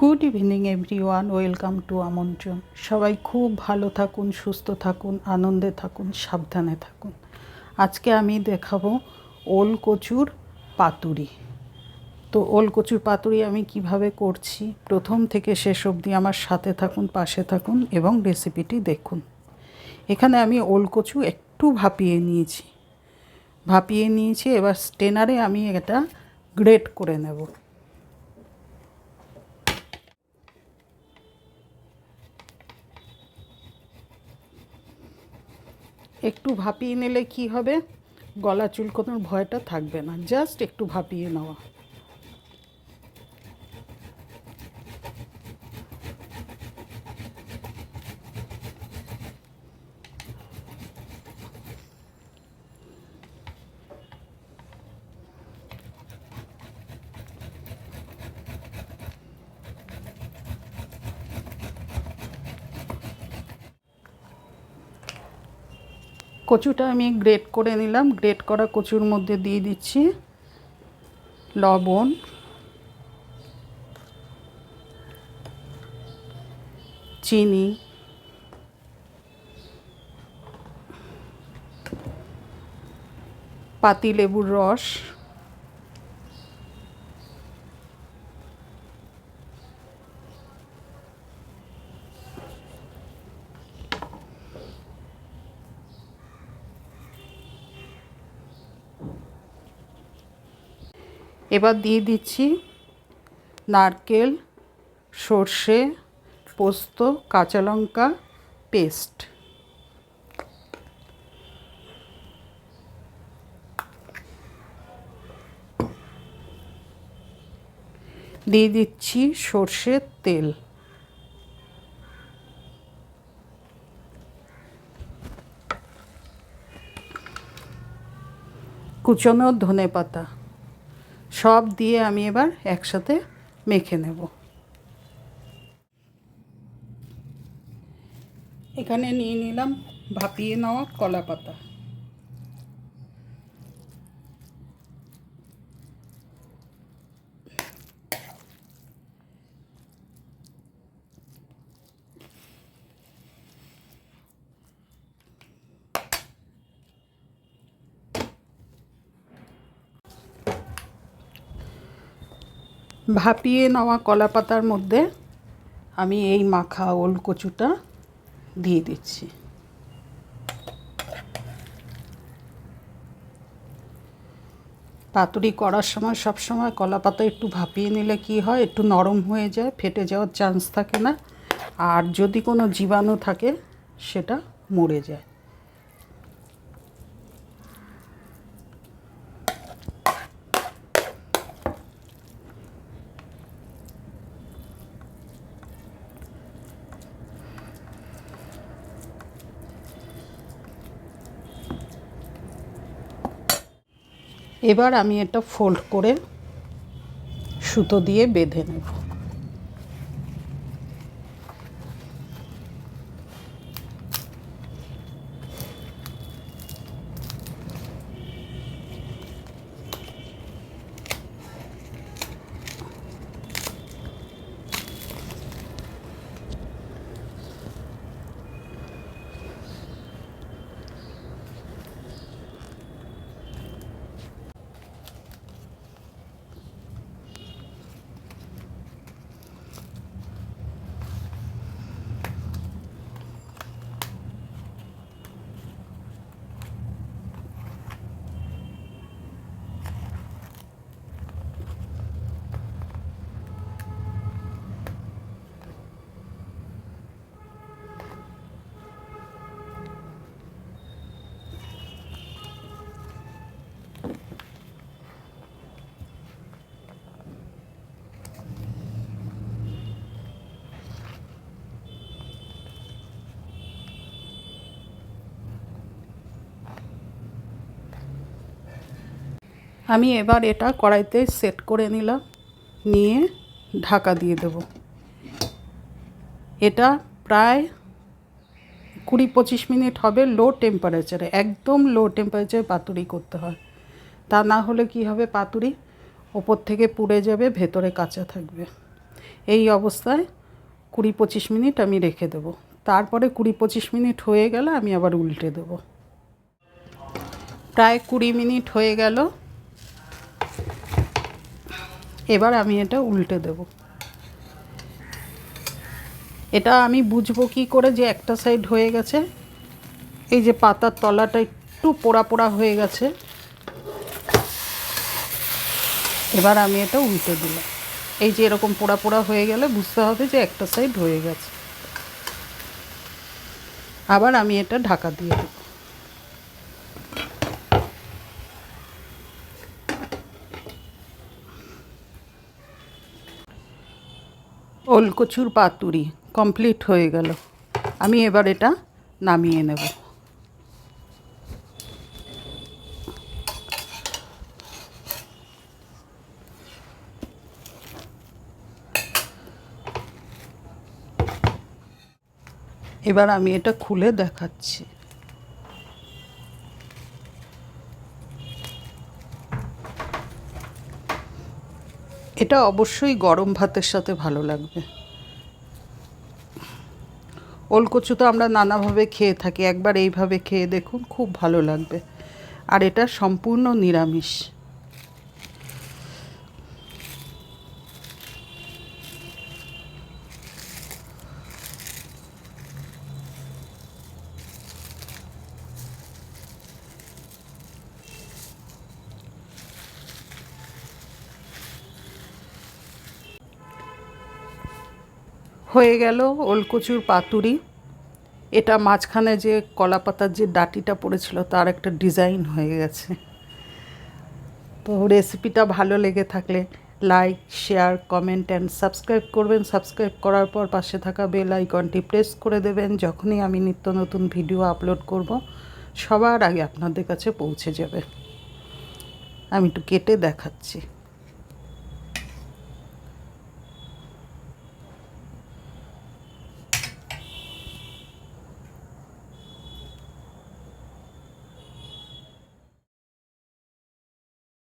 Good evening everyone welcome to Amantran সবাই খুব ভালো থাকুন, সুস্থ থাকুন, আনন্দে থাকুন, সাবধানে থাকুন। আজকে আমি দেখাবো ওল কচুর পাতুরি। তো ওল কচুর পাতুরি আমি কীভাবে করছি, প্রথম থেকে শেষ অবধি আমার সাথে থাকুন, পাশে থাকুন এবং রেসিপিটি দেখুন। এখানে আমি ওল কচু একটু ভাপিয়ে নিয়েছি। ভাপিয়ে নিয়েছি, এবার স্টেনারে আমি এটা গ্রেট করে নেব। একটু ভাপিয়ে নিলে কি হবে? গলা চুলকোনোর ভয়টা থাকবে না জাস্ট একটু ভাপিয়ে নেওয়া। কচুটা আমি গ্রেট করে নিলাম। গ্রেট করা কচুর মধ্যে দিয়ে দিচ্ছি লবণ। চিনি। পাতিলেবুর রস। এবার দিয়ে দিচ্ছি নারকেল, সর্ষে, পোস্ত, কাঁচা লঙ্কা, পেস্ট। দিয়ে দিচ্ছি সর্ষের তেল। কুচনো ধনে পাতা সব দিয়ে আমি এবার একসাথে মেখে নেব। এখানে নিয়ে নিলাম ভাপিয়ে নেওয়া কলা পাতা ভাপিয়ে নেওয়া কলা পাতার মধ্যে আমি এই মাখা ওল কচুটা দিয়ে দিচ্ছি। পাতুরি করার সময় সব সময় কলা পাতা একটু ভাপিয়ে নিলে কি হয়, একটু নরম হয়ে যায়, ফেটে যাওয়ার চান্স থাকে না। আর যদি কোনো জীবাণু থাকে, সেটা মরে যায়। এবার আমি এটা ফোল্ড করে সুতো দিয়ে বেঁধে নেব। আমি এবার এটা কড়াইতে সেট করে নিলাম। নিয়ে ঢাকা দিয়ে দেব। এটা প্রায় কুড়ি পঁচিশ মিনিট হবে লো টেম্পারেচারে একদম লো টেম্পারেচারে পাতুরি করতে হয়। তা না হলে কি হবে পাতুরি? ওপর থেকে পুড়ে যাবে, ভেতরে কাঁচা থাকবে। এই অবস্থায় কুড়ি পঁচিশ মিনিট আমি রেখে দেবো। তারপরে কুড়ি পঁচিশ মিনিট হয়ে গেলে আমি আবার উল্টে দেবো। প্রায় কুড়ি মিনিট হয়ে গেল। এবার আমি এটা উল্টে দেব। এটা আমি বুঝব কি করে যে একটা সাইড হয়ে গেছে। এই যে পাতার তলাটা একটু পোড়া পোড়া হয়ে গেছে। এবার আমি এটা উল্টে দিলাম। এই যে এরকম পোড়া পোড়া হয়ে গেলে বুঝতে হবে যে একটা সাইড হয়ে গেছে। আবার আমি এটা ঢাকা দিয়ে দেব। ওলকচুর পাতুরি কমপ্লিট হয়ে গেল। আমি এবার এটা নামিয়ে নেব। এবার আমি এটা খুলে দেখাচ্ছি। এটা অবশ্যই গরম ভাতের সাথে ভালো লাগবে। ওলকচু তো আমরা নানাভাবে খেয়ে থাকি, একবার এইভাবে খেয়ে দেখুন, খুব ভালো লাগবে। আর এটা সম্পূর্ণ নিরামিষ। হয়ে গেল ওলকচুর পাতুরি। এটা মাঝখানে যে কলা পাতার যে ডাটিটা পড়েছিল, তার একটা ডিজাইন হয়ে গেছে। তো রেসিপিটা ভালো লেগে থাকলে like, share, comment and subscribe করবেন। সাবস্ক্রাইব করার পর পাশে থাকা বেল আইকনটি প্রেস করে দেবেন। যখনই আমি নিত্য নতুন ভিডিও আপলোড করব, সবার আগে আপনাদের কাছে পৌঁছে যাবে। আমি একটু কেটে দেখাচ্ছি।